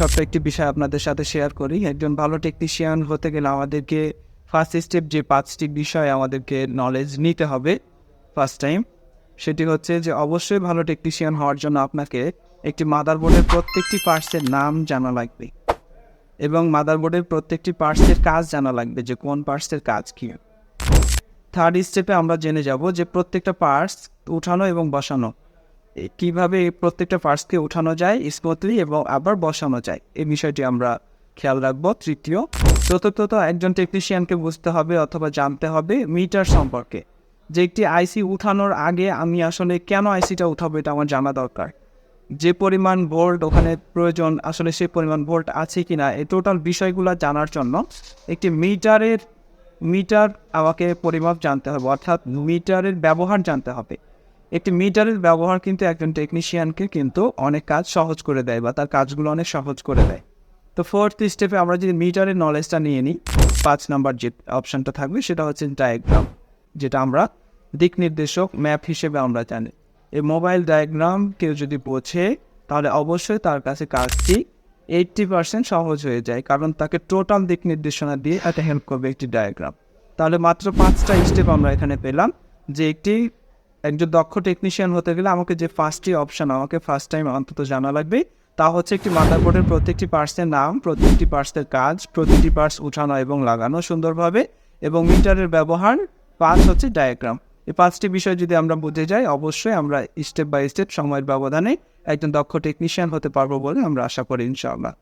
ছোট্ট একটি বিষয় আপনাদের সাথে শেয়ার করি। একজন ভালো টেকনিশিয়ান হতে গেলে আমাদেরকে ফার্স্ট স্টেপ যে পাঁচটি বিষয় আমাদেরকে নলেজ নিতে হবে ফার্স্ট টাইম সেটি হচ্ছে যে অবশ্যই ভালো টেকনিশিয়ান হওয়ার জন্য আপনাকে একটি মাদারবোর্ডের প্রত্যেকটি পার্টসের নাম জানা লাগবে এবং মাদারবোর্ডের প্রত্যেকটি পার্টসের কাজ জানা লাগবে যে কোন পার্টসের কাজ কী। থার্ড স্টেপে আমরা জেনে যাব যে প্রত্যেকটা পার্টস উঠানো এবং বসানো কীভাবে প্রত্যেকটা পার্টসকে উঠানো যায় স্মুথলি এবং আবার বসানো যায়? এই বিষয়টি আমরা খেয়াল রাখব। তৃতীয় চতুর্থত একজন টেকনিশিয়ানকে বুঝতে হবে অথবা জানতে হবে মিটার সম্পর্কে। যে একটি আইসি উঠানোর আগে আমি আসলে কেন আইসিটা উঠাবো এটা আমার জানা দরকার। যে পরিমাণ ভোল্ট ওখানে প্রয়োজন, আসলে সেই পরিমাণ ভোল্ট আছে কি না এই টোটাল বিষয়গুলো জানার জন্য একটি মিটারের মিটার আমাকে পরিমাপ জানতে হবে, অর্থাৎ মিটারের ব্যবহার জানতে হবে। একটি মিটারের ব্যবহার কিন্তু একজন টেকনিশিয়ানকে কিন্তু অনেক কাজ সহজ করে দেয় বা তার কাজগুলো অনেক সহজ করে দেয়। তো ফোর্থ স্টেপে আমরা যদি মিটারের নলেজটা নিয়ে নিই, পাঁচ নাম্বার যে অপশানটা থাকবে সেটা হচ্ছে ডায়াগ্রাম যেটা আমরা দিক নির্দেশক ম্যাপ হিসেবে আমরা জানি। এই মোবাইল ডায়াগ্রাম কেউ যদি বোঝে, তাহলে অবশ্যই তার কাছে কাজটি এইট্টি পার্সেন্ট সহজ হয়ে যায়, কারণ তাকে টোটাল দিক নির্দেশনা দিয়ে একটা হেল্প করবে একটি ডায়াগ্রাম তাহলে মাত্র পাঁচটা স্টেপ আমরা এখানে পেলাম, যে একটি একজন দক্ষ টেকনিশিয়ান হতে গেলে আমাকে যে ফার্স্টটি অপশান আমাকে ফার্স্ট টাইম অন্তত জানা লাগবে। তা হচ্ছে একটি মাদারবোর্ডের প্রত্যেকটি পার্টসের নাম, প্রত্যেকটি পার্টসের কাজ, প্রতিটি পার্টস উঠানো এবং লাগানো সুন্দরভাবে এবং মিটারের ব্যবহার, পাঁচ হচ্ছে ডায়াগ্রাম এই পাঁচটি বিষয় যদি আমরা বুঝে যাই, অবশ্যই আমরা স্টেপ বাই স্টেপ সময়ের ব্যবধানে একজন দক্ষ টেকনিশিয়ান হতে পারব বলে আমরা আশা করি ইনশাআল্লাহ।